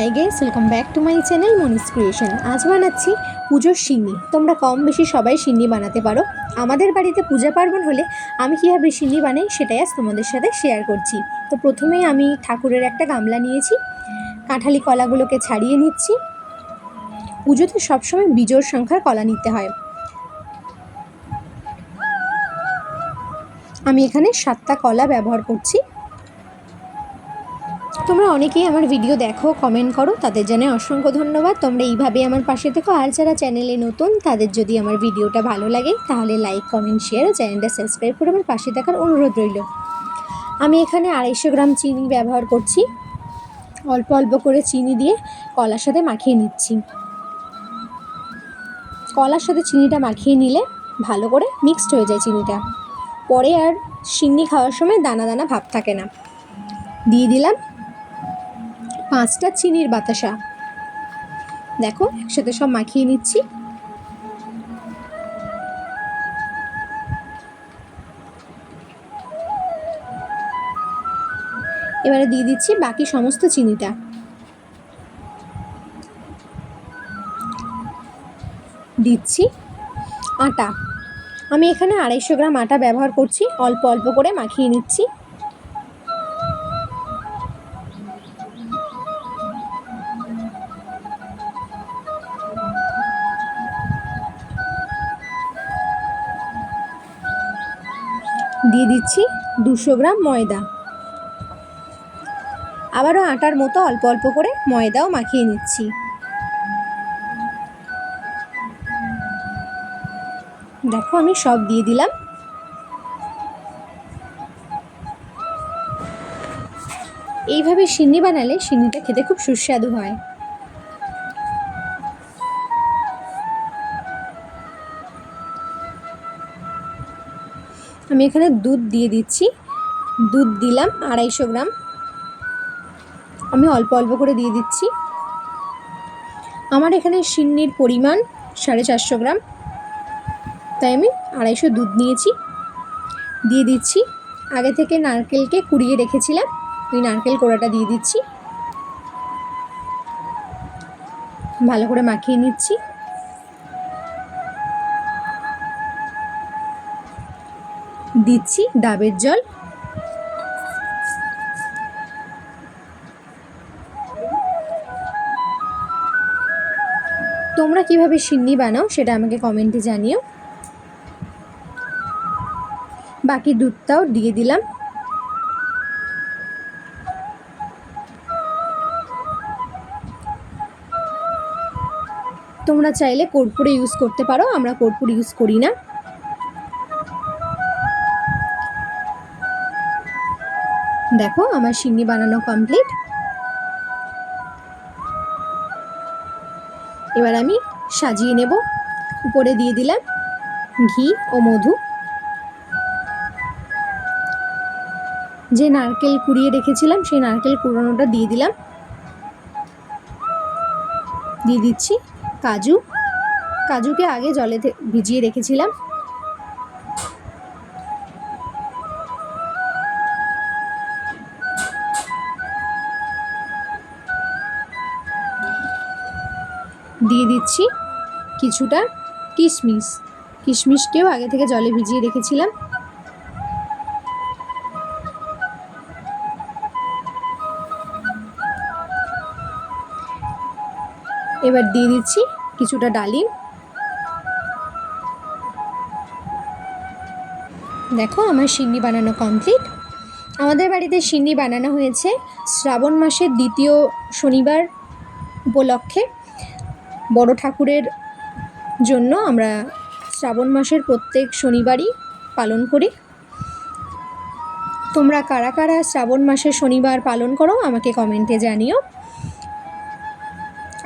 Hi guys welcome back to my channel Monis creation আজ বানাচ্ছি পুজোর সিন্নি তোমরা কম বেশি সবাই সিন্নি বানাতে পারো। আমাদের বাড়িতে পূজা পার্বণ হলে আমি কীভাবে সিন্নি বানাই সেটাই আজ তোমাদের সাথে শেয়ার করছি। তো প্রথমেই আমি ঠাকুরের একটা গামলা নিয়েছি, কাঁঠালি কলাগুলোকে ছাড়িয়ে নিচ্ছি। পুজোতে সবসময় বিজোর সংখ্যার কলা নিতে হয়। আমি এখানে সাতটা কলা ব্যবহার করছি। তোমরা অনেকেই আমার ভিডিও দেখো কমেন্ট করো, তাদের জন্য অসংখ্য ধন্যবাদ। তোমরা এইভাবে আমার পাশে থেকো। আর যারা চ্যানেলে নতুন, তাদের যদি আমার ভিডিওটা ভালো লাগে, তাহলে লাইক কমেন্ট শেয়ার চ্যানেলটা সাবস্ক্রাইব করে আমার পাশে থাকার অনুরোধ রইল। আমি এখানে আড়াইশো গ্রাম চিনি ব্যবহার করছি। অল্প অল্প করে চিনি দিয়ে কলার সাথে মাখিয়ে নিচ্ছি। কলার সাথে চিনিটা মাখিয়ে নিলে ভালো করে মিক্সড হয়ে যায় চিনিটা। পরে আর সিন্নি খাওয়ার সময় দানা দানা ভাব থাকে না। দিয়ে দিলাম। পাঁচটা চিনির বাতাসা। দেখো, একসাথে সব মাখিয়ে নিচ্ছি। এবারে দিয়ে দিচ্ছি বাকি সমস্ত চিনিটা। দিচ্ছি আটা। আমি এখানে আড়াইশো গ্রাম আটা ব্যবহার করছি, অল্প অল্প করে মাখিয়ে নিচ্ছি। দিয়ে দিচ্ছি দুশো গ্রাম ময়দা। আবারও আটার মতো অল্প অল্প করে ময়দাও মাখিয়ে নিচ্ছি। দেখো আমি সব দিয়ে দিলাম। এইভাবে সিন্নি বানালে সিন্নিটা খেতে খুব সুস্বাদু হয়। আমি এখানে দুধ দিয়ে দিচ্ছি। দুধ দিলাম আড়াইশো গ্রাম। আমি অল্প অল্প করে দিয়ে দিচ্ছি। আমার এখানে সিন্নির পরিমাণ সাড়ে চারশো গ্রাম। তাই আমি আড়াইশো দুধ নিয়েছি। দিয়ে দিচ্ছি। আগে থেকে নারকেলকে কুড়িয়ে রেখেছিলাম। ওই নারকেল কোড়াটা দিয়ে দিচ্ছি। ভালো করে মাখিয়ে নিচ্ছি। দিচ্ছি ডাবের জল। তোমরা কীভাবে সিন্নি বানাও সেটা আমাকে কমেন্টে জানিও। বাকি দুধটাও দিয়ে দিলাম। তোমরা চাইলে কর্পূরে ইউজ করতে পারো, আমরা কর্পূর ইউজ করি না। দেখো, আমার সিন্নি বানানো কমপ্লিট এবার আমি সাজিয়ে নেব। উপরে দিয়ে দিলাম ঘি ও মধু। যে নারকেল কুড়িয়ে রেখেছিলাম, সেই নারকেল কুড়ানোটা দিয়ে দিলাম। দিয়ে দিচ্ছি কাজু। কাজুকে আগে জলে ভিজিয়ে রেখেছিলাম। দিয়ে দিচ্ছি কিছুটা কিশমিশ। কিশমিশকেও আগে থেকে জলে ভিজিয়ে রেখেছিলাম। এবার দিয়ে দিচ্ছি কিছুটা ডালিম। দেখো আমার সিন্নি বানানো কমপ্লিট। আমাদের বাড়িতে সিন্নি বানানো হয়েছে শ্রাবণ মাসের দ্বিতীয় শনিবার উপলক্ষে। বড় ঠাকুরের জন্য আমরা শ্রাবণ মাসের প্রত্যেক শনিবারই পালন করি। তোমরা কারা কারা শ্রাবণ মাসের শনিবার পালন করো আমাকে কমেন্টে জানিও।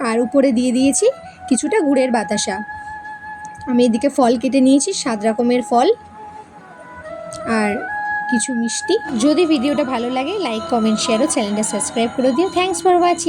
আর উপরে দিয়ে দিয়েছি কিছুটা গুড়ের বাতাসা। আমি এদিকে ফল কেটে নিয়েছি, সাত রকমের ফল আর কিছু মিষ্টি। যদি ভিডিওটা ভালো লাগে লাইক কমেন্ট শেয়ার ও চ্যানেলটা সাবস্ক্রাইব করে দিও। Thanks for watching